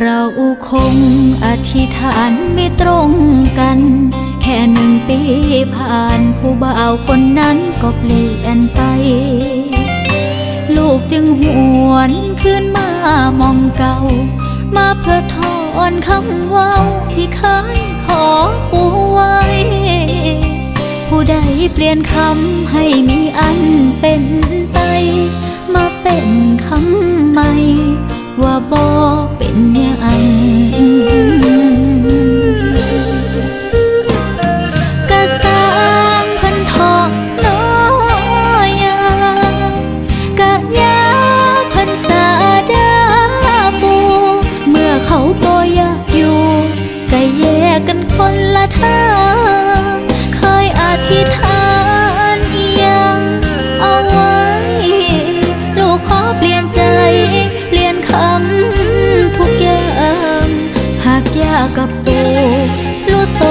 เราคงอธิษฐานไม่ตรงกัน แค่หนึ่งปีผ่านผู้บ่าวคนนั้นก็เปลี่ยนไป ลูกจึงหวนคืนมามองเก่า มาเพื่อทอนคำว่าที่เคยขอปูไว้ ผู้ใดเปลี่ยนคำให้มีอั บอเป็นอย่างกะสร้างพันทอกน้อยกะยาพันสาดาปูเมื่อเขาบ่อยากอยู่ก็แยกกันคนละทางากับปูรู้ต